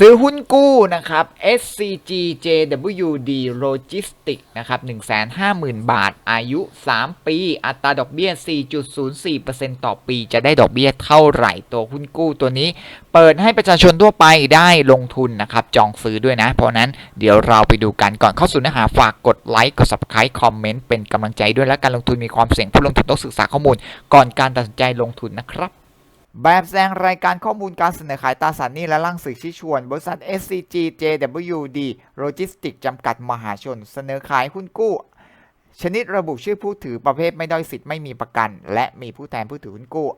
ซื้อหุ้นกู้นะครับ SCG JWD Logistics นะครับ 150,000 บาท อายุ 3 ปี อัตราดอกเบี้ย 4.04%ต่อปี จะได้ดอกเบี้ยเท่าไหร่ ตัวหุ้นกู้ตัวนี้ เปิดให้ประชาชนทั่วไปได้ลงทุนนะครับ จองซื้อด้วยนะ เพราะนั้นเดี๋ยวเราไปดูกันก่อนเข้าสู่เนื้อหาฝากกดไลค์ กด Subscribe คอมเมนต์ เป็นกำลังใจด้วยและการลงทุนมีความเสี่ยง ผู้ลงทุนต้องศึกษาข้อมูล ก่อนการตัดสินใจลงทุนนะครับ แบบแสดงรายการข้อมูลการเสนอขายตราสารหนี้และร่างสื่อชี้ชวน บริษัท SCG JWD Logistics จำกัดมหาชน เสนอขายหุ้นกู้ ชนิดระบุชื่อผู้ถือประเภทไม่ด้อยสิทธิ์ไม่มีประกัน และมีผู้แทนผู้ถือหุ้นกู้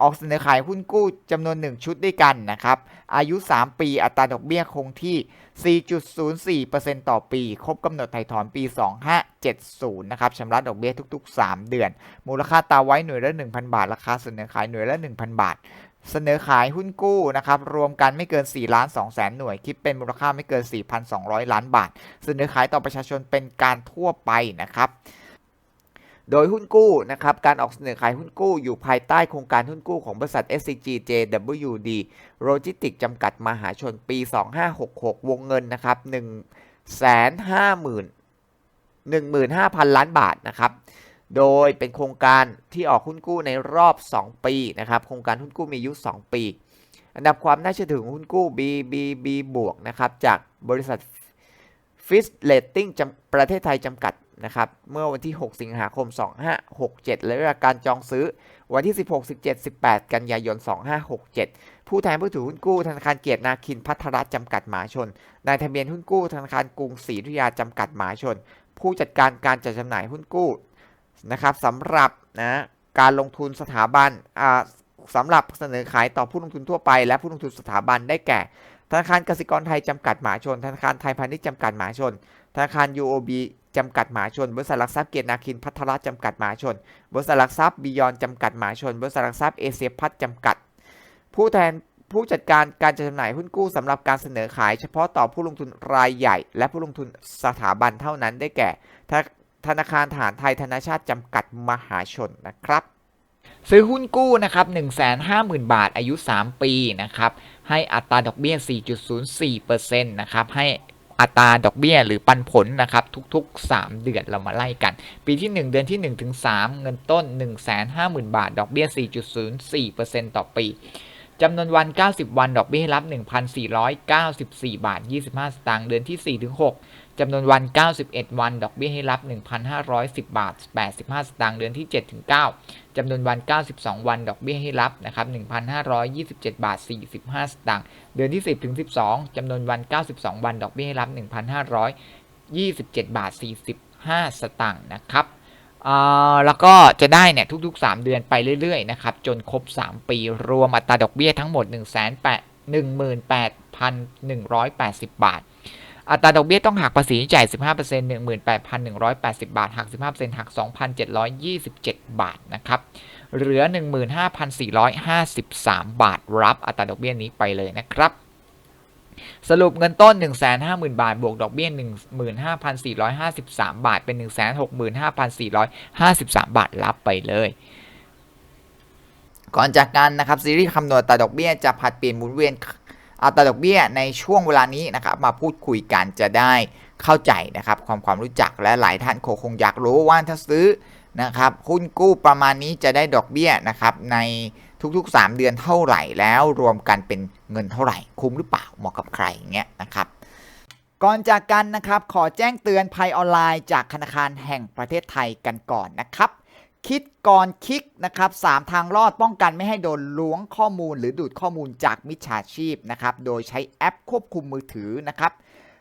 ออกเสนอขายหุ้นกู้จำนวน 1 ชุดด้วยกันนะครับ อายุ 3 ปีอัตราดอกเบี้ยคงที่ 4.04%ต่อปี ครบกำหนดไถ่ถอนปี 2570 นะครับชำระดอกเบี้ยทุก ๆ 3 เดือน มูลค่าตาไว้หน่วยละ 1,000 บาท ราคาเสนอขายหน่วยละ 1,000 บาท เสนอขายหุ้นกู้นะครับ รวมกันไม่เกิน 4 ล้าน2แสนหน่วย คิดเป็นมูลค่าไม่เกิน 4,200 ล้านบาท เสนอขายต่อประชาชนเป็นการทั่วไปนะครับ โดยหุ้นกู้นะครับการออกเสนอขายหุ้นกู้อยู่ภายใต้โครงการหุ้นกู้ของบริษัท SCG JWD Logistics จำกัดมหาชนปี 2566 วงเงินนะครับ150,000 15,000 ล้านบาทนะครับ โดยเป็นโครงการที่ออกหุ้นกู้ในรอบ 2 ปีนะครับ โครงการหุ้นกู้มีอายุ 2 ปี อันดับความน่าเชื่อถือของหุ้นกู้ BBB บวกนะครับ จากบริษัทฟิสเลตติ้งประเทศไทยจำกัด นะครับ เมื่อวันที่ 6 สิงหาคม 2567 และเวลาการจองซื้อวันที่ 16 17 18 กันยายน 2567 ผู้แทนผู้ถือหุ้นกู้ธนาคารเกียรตินาคินพัทรจำกัดหมาชน นายทะเบียนหุ้นกู้ธนาคารกรุงศรีอยุยาจำกัดหมาชน ผู้จัดการการจัดจำหน่ายหุ้นกู้นะครับสำหรับนะการลงทุนสถาบันสำหรับเสนอขายต่อผู้ลงทุนทั่วไป และผู้ลงทุนสถาบันได้แก่ ธนาคารกสิกรไทยจำกัดหมาชน ธนาคารไทยพาณิชย์จำกัดหมาชน ธนาคาร UOB จำกัดหมหาชน บริษัทหลักทรัพย์เกียรตินาคินพัทรจำกัดหมหาชน บริษัทหลักทรัพย์บิยอนจำกัดหมหาชน บริษัทหลักทรัพย์เอเชียพัฒน์จำกัด ผู้แทนผู้จัดการการจัดจำหน่ายหุ้นกู้สำหรับการเสนอขาย เฉพาะต่อผู้ลงทุนรายใหญ่ และผู้ลงทุนสถาบันเท่านั้นได้แก่ธนาคารทหารไทยธนาชาติจำกัดมหาชนนะครับซื้อหุ้นกู้นะครับ150,000 บาท อายุ 3 ปีนะครับ ให้อัตราดอกเบี้ย 4.04%นะครับ ให้ อัตราดอกเบี้ยหรือปันผลนะครับทุกๆ 3 เดือนเรามาไล่กัน ปีที่ 1 เดือนที่1ถึง3เงินต้น 150,000 บาท ดอกเบี้ย 4.04%ต่อปี จำนวนวัน 90 วัน ดอกเบี้ยให้รับ 1,494 บาท 25 สตางค์ เดือนที่4ถึง6จำนวนวัน 91 วัน ดอกเบี้ยให้รับ 1,510 บาท 85 สตางค์ เดือนที่7ถึง9จำนวนวัน 92 วัน ดอกเบี้ยให้รับนะครับ 1,527 บาท 45 สตางค์ เดือนที่ 10ถึง12จำนวนวัน 92 วัน ดอกเบี้ยให้รับ 1,527 บาท 45 สตางค์ นะครับ แล้วก็จะได้เนี่ยทุกๆ 3 เดือนไปเรื่อยๆนะครับจนครบ 3 ปีรวมอัตราดอกเบี้ยทั้งหมด 1 8 18,180 บาท อัตราดอกเบี้ยต้องหักภาษีจ่าย 15% 18,180 บาท หัก 15%หัก 2,727 บาทนะครับเหลือ 15,453 บาทรับอัตราดอกเบี้ยนี้ไปเลยนะครับ สรุปเงินต้น 150,000 บาท บวกดอกเบี้ย 15,453 บาท เป็น 165,453 บาท รับไปเลย ก่อนจากกันนะครับซีรีส์คำนวณอัตาดอกเบี้ยจะผัดเปลี่ยนหมุนเวียนอัตราดอกเบี้ยในช่วงเวลานี้นะครับมาพูดคุยกันจะได้เข้าใจนะครับความความรู้จักและหลายท่านคงอยากรู้ว่าถ้าซื้อ นะครับหุ้นกู้ประมาณนี้จะได้ดอกเบี้ยนะครับในทุกๆ 3 เดือนเท่าไหร่แล้วรวมกันเป็นเงินเท่าไหร่ คุ้มหรือเปล่าเหมาะกับใครเงี้ยนะครับก่อนจากกันนะครับขอแจ้งเตือนภัยออนไลน์จากธนาคารแห่งประเทศไทยกันก่อนนะครับคิดก่อนคลิกนะครับ3ทางรอดป้องกันไม่ให้โดนล้วงข้อมูลหรือดูดข้อมูลจากมิจฉาชีพนะครับ โดยใช้แอปควบคุมมือถือนะครับ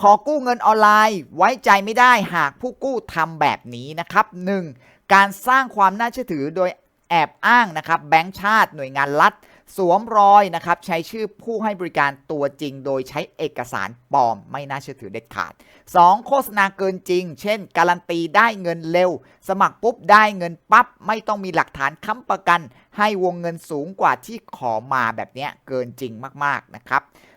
ขอกู้เงินออนไลน์ไว้ใจไม่ได้หากผู้กู้ทำแบบนี้นะครับ 1. การสร้างความน่าเชื่อถือโดยแอบอ้างนะครับแบงก์ชาติหน่วยงานรัฐ สวมรอยนะครับใช้ชื่อผู้ให้บริการตัวจริง โดยใช้เอกสารปลอมไม่น่าเชื่อถือเด็ดขาด 2. โฆษณาเกินจริง เช่น การันตีได้เงินเร็ว สมัครปุ๊บได้เงินปั๊บไม่ต้องมีหลักฐานค้ำประกัน ให้วงเงินสูงกว่าที่ขอมาแบบนี้เกินจริงมากๆนะครับ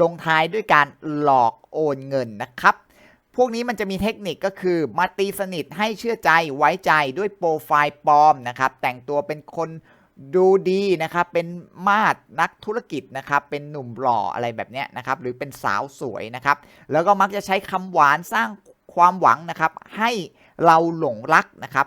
ลงท้ายด้วยการหลอกโอนเงินนะครับ พวกนี้มันจะมีเทคนิคก็คือมาตีสนิทให้เชื่อใจไว้ใจด้วยโปรไฟล์ปลอมนะครับ แต่งตัวเป็นคนดูดีนะครับ เป็นมาดนักธุรกิจนะครับ เป็นหนุ่มหล่ออะไรแบบนี้นะครับ หรือเป็นสาวสวยนะครับ แล้วก็มักจะใช้คำหวานสร้างความหวังนะครับ ให้เราหลงรักนะครับ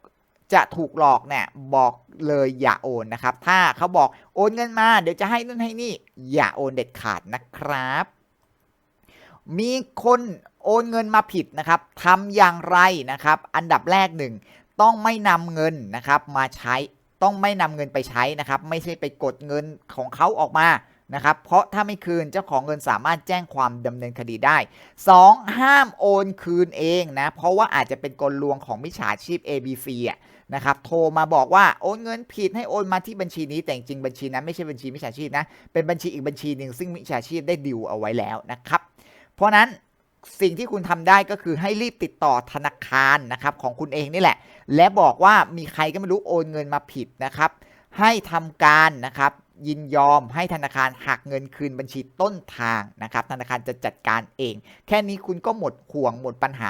จะถูกหลอกเนี่ยบอกเลยอย่าโอนนะครับ ถ้าเขาบอกโอนเงินมา เดี๋ยวจะให้นู่นให้นี่ อย่าโอนเด็ดขาดนะครับ มีคนโอนเงินมาผิดนะครับทำอย่างไรนะครับ อันดับแรกหนึ่งต้องไม่นำเงินนะครับมาใช้ต้องไม่นำเงินไปใช้นะครับ ไม่ใช่ไปกดเงินของเขาออกมานะครับ เพราะถ้าไม่คืนเจ้าของเงินสามารถแจ้งความดำเนินคดีได้ 2. ห้ามโอนคืนเองนะ เพราะว่าอาจจะเป็นกลลวงของมิจฉาชีพ ABC อะ นะครับโทรมาบอกว่าโอนเงินผิดให้โอนมาที่บัญชีนี้แต่จริงบัญชีนั้นไม่ใช่บัญชีมิจฉาชีพนะ เป็นบัญชีอีกบัญชีหนึ่งซึ่งมิจฉาชีพได้ดิวเอาไว้แล้วนะครับ เพราะนั้นสิ่งที่คุณทำได้ก็คือให้รีบติดต่อธนาคารนะครับของคุณเองนี่แหละ และบอกว่ามีใครก็ไม่รู้โอนเงินมาผิดนะครับ ให้ทำการนะครับยินยอมให้ธนาคารหักเงินคืนบัญชีต้นทางนะครับ ธนาคารจะจัดการเอง แค่นี้คุณก็หมดห่วงหมดปัญหา